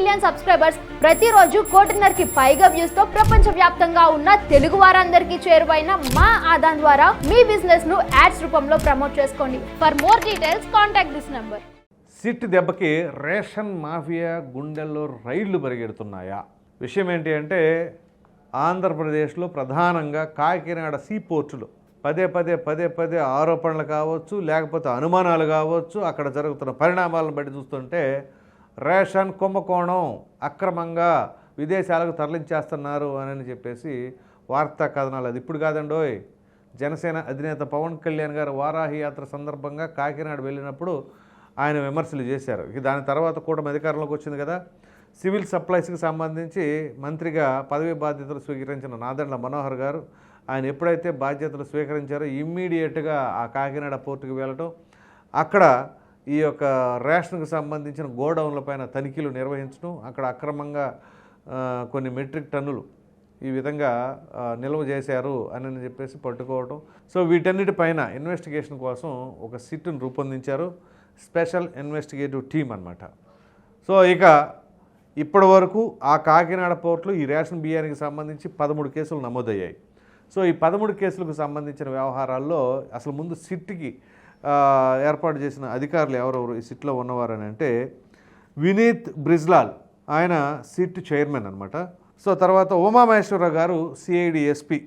Million subscribers ప్రతిరోజు కోటిన్నరకి పైగా వ్యూస్తో ప్రపంచ వ్యాప్తంగా ఉన్న తెలుగు వారందరికీ చేరువైన మా ఆదాన్ ద్వారా మీ బిజినెస్ను యాడ్స్ రూపంలో ప్రమోట్ చేసుకోండి. For more details contact this number SIT దెబ్బకి రేషన్ మాఫియా గుండెల్లో రైళ్ళు పరిగెడుతున్నాయా? విషయం ఏంటి అంటే ఆంధ్రప్రదేశ్లో ప్రధానంగా కాకినాడ సీ పోర్టులు. పదే పదే పదే పదే ఆరోపణలు కావచ్చు లేకపోతే అనుమానాలు కావచ్చు అక్కడ జరుగుతున్న పరిణామాలను బట్టి చూస్తుంటే రేషన్ కుంభకోణం అక్రమంగా విదేశాలకు తరలించేస్తున్నారు అని చెప్పేసి వార్తా కథనాలు అది. ఇప్పుడు కాదండోయ్ జనసేన అధినేత పవన్ కళ్యాణ్ గారు వారాహి యాత్ర సందర్భంగా కాకినాడ వెళ్ళినప్పుడు ఆయన విమర్శలు చేశారు. ఇక దాని తర్వాత కూటమి అధికారంలోకి వచ్చింది కదా. సివిల్ సప్లైస్కి సంబంధించి మంత్రిగా పదవి బాధ్యతలు స్వీకరించిన నాదండ్ల మనోహర్ గారు ఆయన ఎప్పుడైతే బాధ్యతలు స్వీకరించారో ఇమ్మీడియట్గా ఆ కాకినాడ పోర్టుకు వెళ్ళటం. అక్కడ ఈ యొక్క రేషన్కు సంబంధించిన గోడౌన్ల పైన తనిఖీలు నిర్వహించడం అక్కడ అక్రమంగా కొన్ని మెట్రిక్ టన్నులు ఈ విధంగా నిల్వ చేశారు అని చెప్పేసి పట్టుకోవటం. సో వీటన్నిటిపైన ఇన్వెస్టిగేషన్ కోసం ఒక సిట్ను రూపొందించారు. స్పెషల్ ఇన్వెస్టిగేటివ్ టీం అన్నమాట. సో ఇక ఇప్పటి వరకు ఆ కాకినాడ పోర్టులో ఈ రేషన్ బియ్యానికి సంబంధించి పదమూడు కేసులు నమోదయ్యాయి. సో ఈ పదమూడు కేసులకు సంబంధించిన వ్యవహారాల్లో అసలు ముందు సిట్కి ఏర్పాటు చేసిన అధికారులు ఎవరెవరు ఈ సిట్లో ఉన్నవారని అంటే వినీత్ బ్రిజ్లాల్. ఆయన సిట్ చైర్మన్ అనమాట సో తర్వాత Umamaheswara Rao garu CID SP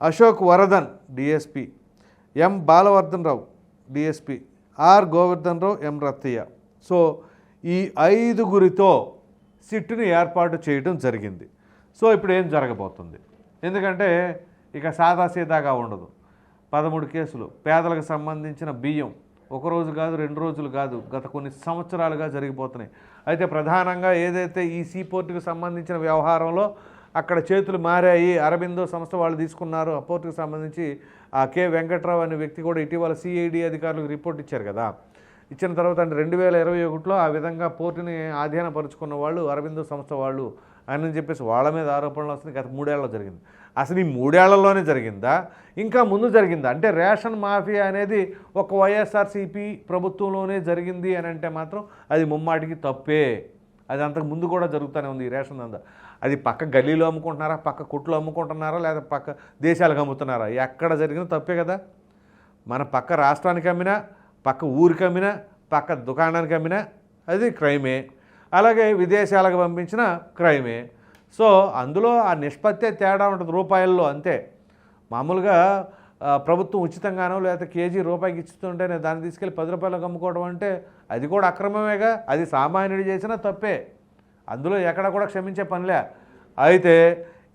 Ashok Varadan DSP. M Balavardhan Rao DSP. R Govardhan Rao M Rattaiah. So ఈ ఐదుగురితో సిట్టుని ఏర్పాటు చేయడం జరిగింది. సో ఇప్పుడు ఏం జరగబోతుంది? ఎందుకంటే ఇక సాదాసీదాగా ఉండదు. పదమూడు కేసులు. పేదలకు సంబంధించిన బియ్యం ఒక రోజు కాదు రెండు రోజులు కాదు గత కొన్ని సంవత్సరాలుగా జరిగిపోతున్నాయి. అయితే ప్రధానంగా ఏదైతే ఈ సీపోర్టుకు సంబంధించిన వ్యవహారంలో అక్కడ చేతులు మారాయి అరబిందో సంస్థ వాళ్ళు తీసుకున్నారు ఆ పోర్టుకు సంబంధించి ఆ కె వెంకట్రావు అనే వ్యక్తి కూడా ఇటీవల సిఐడి అధికారులకు రిపోర్ట్ ఇచ్చారు కదా. ఇచ్చిన తర్వాత అంటే రెండు వేల ఇరవై ఒకటిలో ఆ విధంగా పోర్టుని ఆధీనపరుచుకున్న వాళ్ళు అరబిందో సంస్థ వాళ్ళు అని చెప్పేసి వాళ్ళ మీద ఆరోపణలు వస్తుంది గత మూడేళ్ళలో జరిగింది. అసలు ఈ మూడేళ్ళలోనే జరిగిందా? ఇంకా ముందు జరిగిందా? అంటే రేషన్ మాఫియా అనేది ఒక వైఎస్ఆర్సీపీ ప్రభుత్వంలోనే జరిగింది అని అంటే మాత్రం అది ముమ్మాటికి తప్పే. అది అంతకు ముందు కూడా జరుగుతూనే ఉంది ఈ రేషన్ దందా. అది పక్క గల్లీలో అమ్ముకుంటున్నారా? పక్క కుట్లో అమ్ముకుంటున్నారా? లేదా పక్క దేశాలకు అమ్ముతున్నారా? ఎక్కడ జరిగినా తప్పే కదా. మన పక్క రాష్ట్రానికి అమ్మినా పక్క ఊరికి అమ్మినా పక్క దుకాణానికి అమ్మినా అది క్రైమే. అలాగే విదేశాలకు పంపించిన క్రైమే. సో అందులో ఆ నిష్పత్తే తేడా ఉంటుంది రూపాయల్లో అంతే. మామూలుగా ప్రభుత్వం ఉచితంగానో లేకపోతే కేజీ రూపాయికి ఇస్తుంటే దాన్ని తీసుకెళ్ళి పది రూపాయలకు అమ్ముకోవడం అంటే అది కూడా అక్రమమేగా. అది సామాన్యుడు చేసినా తప్పే. అందులో ఎక్కడ కూడా క్షమించే పనిలే. అయితే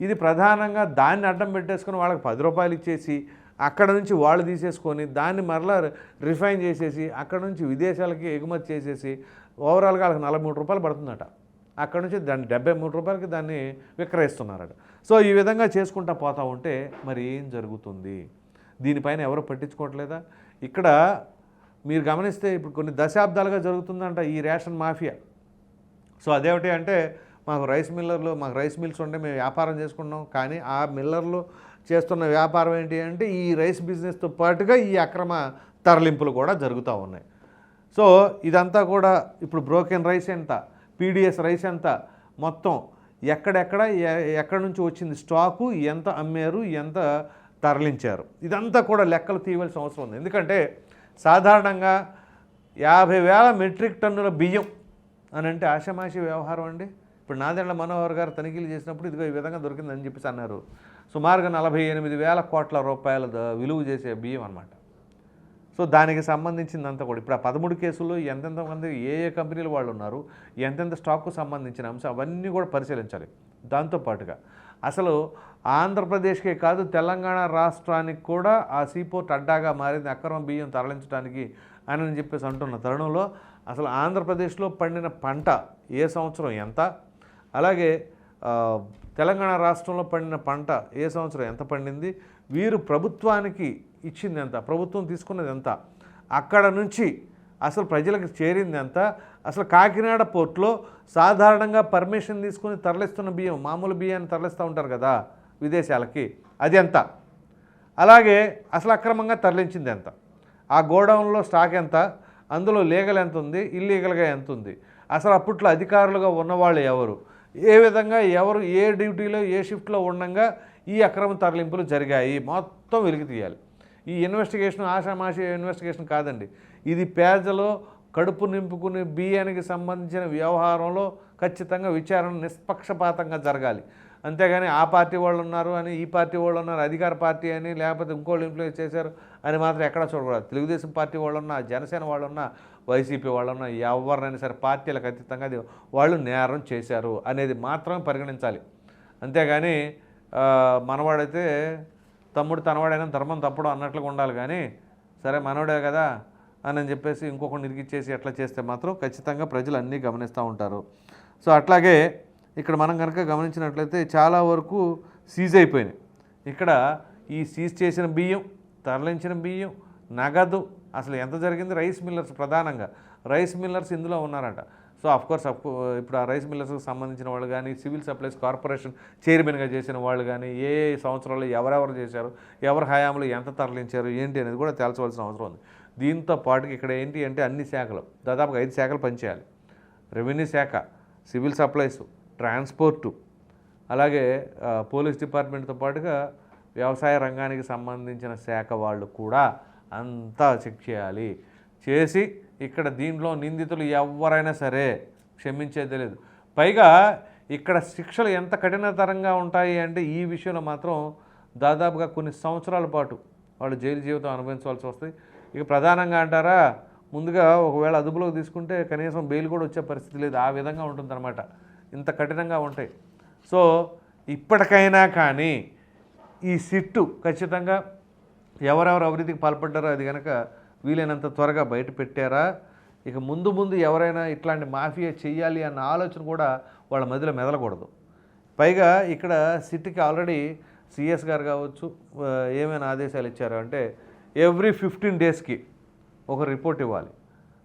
ఇది ప్రధానంగా దాన్ని అడ్డం పెట్టేసుకుని వాళ్ళకి పది రూపాయలు ఇచ్చేసి అక్కడ నుంచి వాళ్ళు తీసేసుకొని దాన్ని మరలా రిఫైన్ చేసేసి అక్కడ నుంచి విదేశాలకి ఎగుమతి చేసేసి ఓవరాల్గా వాళ్ళకి నలభై మూడు రూపాయలు పడుతుందట. అక్కడ నుంచి దాన్ని డెబ్బై మూడు రూపాయలకి దాన్ని విక్రయిస్తున్నారట. సో ఈ విధంగా చేసుకుంటా పోతా ఉంటే మరి ఏం జరుగుతుంది? దీనిపైన ఎవరు పట్టించుకోవట్లేదా? ఇక్కడ మీరు గమనిస్తే ఇప్పుడు కొన్ని దశాబ్దాలుగా జరుగుతుందంట ఈ రేషన్ మాఫియా. సో అదేమిటి అంటే మాకు రైస్ మిల్లర్లు మాకు రైస్ మిల్స్ ఉంటే మేము వ్యాపారం చేసుకున్నాం కానీ ఆ మిల్లర్లు చేస్తున్న వ్యాపారం ఏంటి అంటే ఈ రైస్ బిజినెస్తో పాటుగా ఈ అక్రమ తరలింపులు కూడా జరుగుతూ ఉన్నాయి. సో ఇదంతా కూడా ఇప్పుడు బ్రోకెన్ రైస్ ఎంత పీడిఎస్ రైస్ ఎంత మొత్తం ఎక్కడెక్కడ ఎక్కడి నుంచి వచ్చింది స్టాకు ఎంత అమ్మారు ఎంత తరలించారు. ఇదంతా కూడా లెక్కలు తీయవలసిన అవసరం ఉంది. ఎందుకంటే సాధారణంగా యాభై వేల మెట్రిక్ టన్నుల బియ్యం అని అంటే ఆషమాషి వ్యవహారం అండి. ఇప్పుడు నాదెండ్ల మనోహర్ గారు తనిఖీలు చేసినప్పుడు ఇదిగో ఈ విధంగా దొరికిందని చెప్పేసి అన్నారు. సుమారుగా నలభై ఎనిమిది వేల కోట్ల రూపాయల విలువ చేసే బియ్యం అనమాట సో దానికి సంబంధించిందంతా కూడా. ఇప్పుడు ఆ పదమూడు కేసుల్లో ఎంతెంత మంది ఏ ఏ కంపెనీలు వాళ్ళు ఉన్నారు ఎంతెంత స్టాక్కు సంబంధించిన అంశం అవన్నీ కూడా పరిశీలించాలి. దాంతోపాటుగా అసలు ఆంధ్రప్రదేశ్కే కాదు తెలంగాణ రాష్ట్రానికి కూడా ఆ సీపోర్ట్ అడ్డాగా మారింది అక్రమ బియ్యం తరలించడానికి అని చెప్పేసి అంటున్న తరుణంలో అసలు ఆంధ్రప్రదేశ్లో పండిన పంట ఏ సంవత్సరం ఎంత? అలాగే తెలంగాణ రాష్ట్రంలో పండిన పంట ఏ సంవత్సరం ఎంత పండింది? వీరు ప్రభుత్వానికి ఇచ్చింది ఎంత? ప్రభుత్వం తీసుకున్నది ఎంత? అక్కడ నుంచి అసలు ప్రజలకు చేరింది ఎంత? అసలు కాకినాడ పోర్ట్లో సాధారణంగా పర్మిషన్ తీసుకుని తరలిస్తున్న బియ్యం మామూలు బియ్యాన్ని తరలిస్తూ ఉంటారు కదా విదేశాలకి అది ఎంత? అలాగే అసలు అక్రమంగా తరలించింది ఎంత? ఆ గోడౌన్లో స్టాక్ ఎంత? అందులో లీగల్ ఎంత ఉంది? ఇల్లీగల్గా ఎంత ఉంది? అసలు అప్పట్లో అధికారులుగా ఉన్నవాళ్ళు ఎవరు? ఏ విధంగా ఎవరు ఏ డ్యూటీలో ఏ షిఫ్ట్లో ఉండగా ఈ అక్రమ తరలింపులు జరిగాయి. మొత్తం వెలికి తీయాలి. ఈ ఇన్వెస్టిగేషన్ ఆషామాషి ఇన్వెస్టిగేషన్ కాదండి. ఇది పేదలో కడుపు నింపుకునే బియ్యానికి సంబంధించిన వ్యవహారంలో ఖచ్చితంగా విచారణ నిష్పక్షపాతంగా జరగాలి. అంతేగాని ఆ పార్టీ వాళ్ళు ఉన్నారు అని ఈ పార్టీ వాళ్ళు ఉన్నారు అధికార పార్టీ అని లేకపోతే ఇంకోళ్ళు ఇన్ఫ్లుయెన్స్ చేశారు అని మాత్రం ఎక్కడ చూడకూడదు. తెలుగుదేశం పార్టీ వాళ్ళు ఉన్నా జనసేన వాళ్ళు ఉన్నా వైసీపీ వాళ్ళు ఎవరినైనా సరే పార్టీలకు అతీతంగా అది వాళ్ళు నేరం చేశారు అనేది మాత్రమే పరిగణించాలి. అంతేగాని మనవాడైతే తమ్ముడు తనవాడైనా ధర్మం తప్పుడు అన్నట్లుగా ఉండాలి కానీ సరే మనవడే కదా అని చెప్పేసి ఇంకొకటి ఇరిగిచ్చేసి ఎట్లా చేస్తే మాత్రం ఖచ్చితంగా ప్రజలు అన్నీ గమనిస్తూ ఉంటారు. సో అట్లాగే ఇక్కడ మనం కనుక గమనించినట్లయితే చాలా వరకు సీజ్ అయిపోయినాయి. ఇక్కడ ఈ సీజ్ చేసిన బియ్యం తరలించిన బియ్యం నగదు అసలు ఎంత జరిగింది? రైస్ మిల్లర్స్ ప్రధానంగా. రైస్ మిల్లర్స్ ఇందులో ఉన్నారట. సో అఫ్ కోర్స్ ఇప్పుడు ఆ రైస్ మిల్లర్స్కి సంబంధించిన వాళ్ళు కానీ సివిల్ సప్లైస్ కార్పొరేషన్ చైర్మన్గా చేసిన వాళ్ళు కానీ ఏ సంవత్సరాల్లో ఎవరెవరు చేశారు ఎవరి హయాంలో ఎంత తరలించారు ఏంటి అనేది కూడా తేల్చవలసిన అవసరం ఉంది. దీంతో పాటుకి ఇక్కడ ఏంటి అంటే అన్ని శాఖలు దాదాపుగా ఐదు శాఖలు పనిచేయాలి. రెవెన్యూ శాఖ సివిల్ సప్లైస్ ట్రాన్స్పోర్టు అలాగే పోలీస్ డిపార్ట్మెంట్తో పాటుగా వ్యవసాయ రంగానికి సంబంధించిన శాఖ వాళ్ళు కూడా అంతా చెక్ చేయాలి. చేసి ఇక్కడ దీంట్లో నిందితులు ఎవరైనా సరే క్షమించేది లేదు. పైగా ఇక్కడ శిక్షలు ఎంత కఠినతరంగా ఉంటాయి అంటే ఈ విషయంలో మాత్రం దాదాపుగా కొన్ని సంవత్సరాల పాటు వాళ్ళు జైలు జీవితం అనుభవించవలసి వస్తుంది. ఇక ప్రధానంగా అంటారా ముందుగా ఒకవేళ అదుపులోకి తీసుకుంటే కనీసం బెయిల్ కూడా వచ్చే పరిస్థితి లేదు. ఆ విధంగా ఉంటుందన్నమాట. ఇంత కఠినంగా ఉంటాయి. సో ఇప్పటికైనా కానీ ఈ సిట్టు ఖచ్చితంగా ఎవరెవరు అవినీతికి పాల్పడ్డారో అది కనుక వీలైనంత త్వరగా బయట పెట్టారా? ఇక ముందు ముందు ఎవరైనా ఇట్లాంటి మాఫియా చెయ్యాలి అన్న ఆలోచన కూడా వాళ్ళ మధ్యలో మెదలకూడదు. పైగా ఇక్కడ సిటీకి ఆల్రెడీ సిఎస్ గారు కావచ్చు ఏమైనా ఆదేశాలు ఇచ్చారు అంటే ఎవ్రీ ఫిఫ్టీన్ డేస్కి ఒక రిపోర్ట్ ఇవ్వాలి.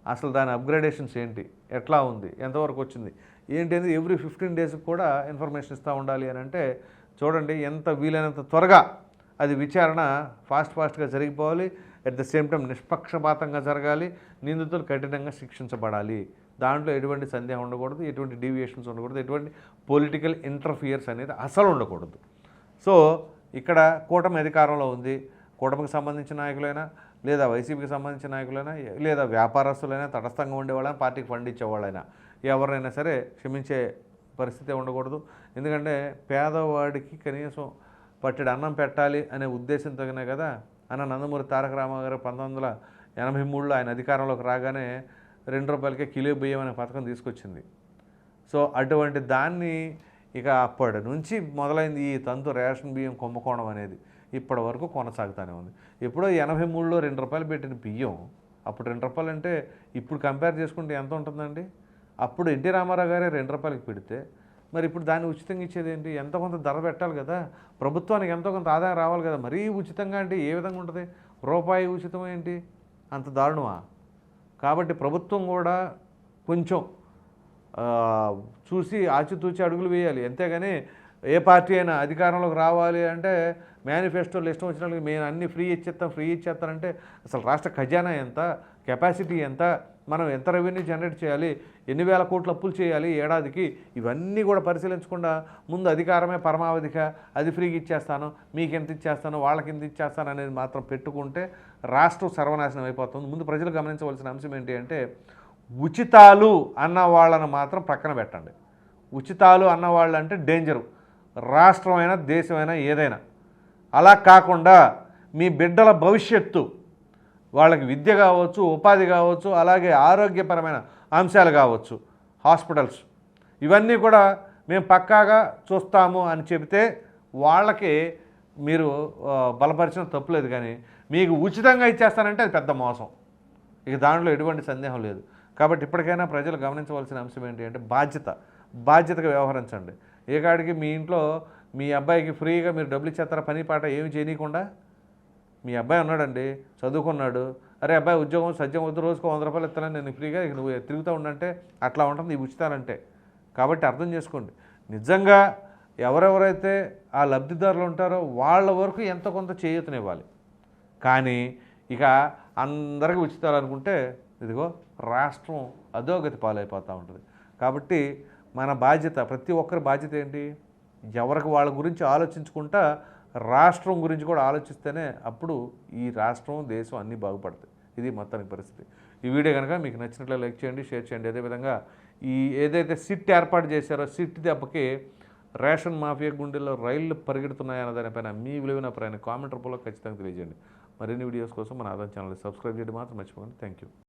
అసలు దాని అప్గ్రేడేషన్స్ ఏంటి? ఎట్లా ఉంది? ఎంతవరకు వచ్చింది? ఏంటి అనేది ఎవ్రీ ఫిఫ్టీన్ డేస్కి కూడా ఇన్ఫర్మేషన్ ఇస్తూ ఉండాలి అని అంటే చూడండి ఎంత వీలైనంత త్వరగా అది విచారణ ఫాస్ట్ ఫాస్ట్గా జరిగిపోవాలి. అట్ ద సేమ్ టైం నిష్పక్షపాతంగా జరగాలి. నిందితులు కఠినంగా శిక్షించబడాలి. దాంట్లో ఎటువంటి సందేహం ఉండకూడదు. ఎటువంటి డీవియేషన్స్ ఉండకూడదు. ఎటువంటి పొలిటికల్ ఇంటర్ఫియర్స్ అనేది అసలు ఉండకూడదు. సో ఇక్కడ కూటమి అధికారంలో ఉంది. కూటమికి సంబంధించిన నాయకులైనా లేదా వైసీపీకి సంబంధించిన నాయకులైనా లేదా వ్యాపారస్తులైనా తటస్థంగా ఉండేవాళ్ళైనా పార్టీకి ఫండ్ ఇచ్చేవాళ్ళైనా ఎవరైనా సరే క్షమించే పరిస్థితి ఉండకూడదు. ఎందుకంటే పేదవాడికి కనీసం పట్టెడు అన్నం పెట్టాలి అనే ఉద్దేశంతోనే కదా? అన్న నందమూరి తారక రామారావు గారు పంతొమ్మిది వందల ఎనభై మూడులో ఆయన అధికారంలోకి రాగానే రెండు రూపాయలకే కిలో బియ్యం అనే పథకం తీసుకొచ్చింది. సో అటువంటి దాన్ని ఇక అప్పటి నుంచి మొదలైంది ఈ తంతు రేషన్ బియ్యం కుంభకోణం అనేది. ఇప్పటి వరకు కొనసాగుతూనే ఉంది. ఎప్పుడో ఎనభై మూడులో రెండు రూపాయలు పెట్టిన బియ్యం అప్పుడు రెండు రూపాయలు అంటే ఇప్పుడు కంపేర్ చేసుకుంటే ఎంత ఉంటుందండి? అప్పుడు ఎన్టీ రామారావు గారే రెండు రూపాయలకి పెడితే మరి ఇప్పుడు దాన్ని ఉచితంగా ఇచ్చేది ఏంటి ఎంతో కొంత ధర పెట్టాలి కదా? ప్రభుత్వానికి ఎంతో కొంత ఆదాయం రావాలి కదా? మరీ ఉచితంగా అంటే ఏ విధంగా ఉంటుంది? రూపాయి ఉచితం ఏంటి? అంత దారుణమా? కాబట్టి ప్రభుత్వం కూడా కొంచెం చూసి ఆచితూచి అడుగులు వేయాలి. అంతేగాని ఏ పార్టీ అయినా అధికారంలోకి రావాలి అంటే మేనిఫెస్టోలు ఇష్టం వచ్చినట్టు మేము అన్ని ఫ్రీ ఇచ్చేస్తాం ఫ్రీ ఇచ్చేస్తానంటే అసలు రాష్ట్ర ఖజానా ఎంత? కెపాసిటీ ఎంత? మనం ఎంత రెవెన్యూ జనరేట్ చేయాలి? ఎన్ని వేల కోట్ల అప్పులు చేయాలి ఏడాదికి ఇవన్నీ కూడా పరిశీలించకుండా ముందు అధికారమే పరమావధిగా అది ఫ్రీగా ఇచ్చేస్తాను మీకు ఎంత ఇచ్చేస్తాను వాళ్ళకి ఎంత ఇచ్చేస్తాను అనేది మాత్రం పెట్టుకుంటే రాష్ట్రం సర్వనాశనం అయిపోతుంది. ముందు ప్రజలు గమనించవలసిన అంశం ఏంటి అంటే ఉచితాలు అన్న వాళ్ళను మాత్రం పక్కన పెట్టండి. ఉచితాలు అన్న వాళ్ళు అంటే డేంజరు రాష్ట్రమైనా దేశమైనా ఏదైనా. అలా కాకుండా మీ బిడ్డల భవిష్యత్తు వాళ్ళకి విద్య కావచ్చు ఉపాధి కావచ్చు అలాగే ఆరోగ్యపరమైన అంశాలు కావచ్చు హాస్పిటల్స్. ఇవన్నీ కూడా మేము పక్కాగా చూస్తాము అని చెబితే వాళ్ళకి మీరు బలపరిచిన తప్పులేదు కానీ మీకు ఉచితంగా ఇచ్చేస్తానంటే అది పెద్ద మోసం. ఇక దాంట్లో ఎటువంటి సందేహం లేదు. కాబట్టి ఇప్పటికైనా ప్రజలు గమనించవలసిన అంశం ఏంటి అంటే బాధ్యత. బాధ్యతగా వ్యవహరించండి. ఏ కాడికి మీ ఇంట్లో మీ అబ్బాయికి ఫ్రీగా మీరు డబ్బులు ఇచ్చేస్తారా? పని పాట ఏమి చేయనీయకుండా? మీ అబ్బాయి ఉన్నాడండి చదువుకున్నాడు అరే అబ్బాయి ఉద్యోగం సద్యం వద్దు రోజుకు వంద రూపాయలు ఇస్తానని నేను ఫ్రీగా ఇక నువ్వు తిరుగుతూ ఉండంటే అట్లా ఉంటుంది ఇవి ఉచితాలంటే. కాబట్టి అర్థం చేసుకోండి. నిజంగా ఎవరెవరైతే ఆ లబ్ధిదారులు ఉంటారో వాళ్ళ వరకు ఎంతో కొంత చేయూతనివ్వాలి. కానీ ఇక అందరికీ ఉచితాలు అనుకుంటే ఇదిగో రాష్ట్రం అధోగతి పాలైపోతూ ఉంటుంది. కాబట్టి మన బాధ్యత ప్రతి ఒక్కరి బాధ్యత ఏంటి? ఎవరికి వాళ్ళ గురించి ఆలోచించుకుంటా రాష్ట్రం గురించి కూడా ఆలోచిస్తేనే అప్పుడు ఈ రాష్ట్రం దేశం అన్నీ బాగుపడతాయి. ఇది మొత్తానికి పరిస్థితి. ఈ వీడియో కనుక మీకు నచ్చినట్లు లైక్ చేయండి షేర్ చేయండి. అదేవిధంగా ఈ ఏదైతే సిట్ ఏర్పాటు చేశారో సిట్ దెబ్బకి రేషన్ మాఫియా గుండెల్లో రైళ్ళు పరిగెడుతున్నాయన్న దానిపైన మీ విలువైన ప్రయాణ కామెంట్ రూపంలో ఖచ్చితంగా తెలియజేయండి. మరిన్ని వీడియోస్ కోసం మన ఆదాయం ఛానల్ సబ్స్క్రైబ్ చేయడం మాత్రం మర్చిపోకండి. Thank you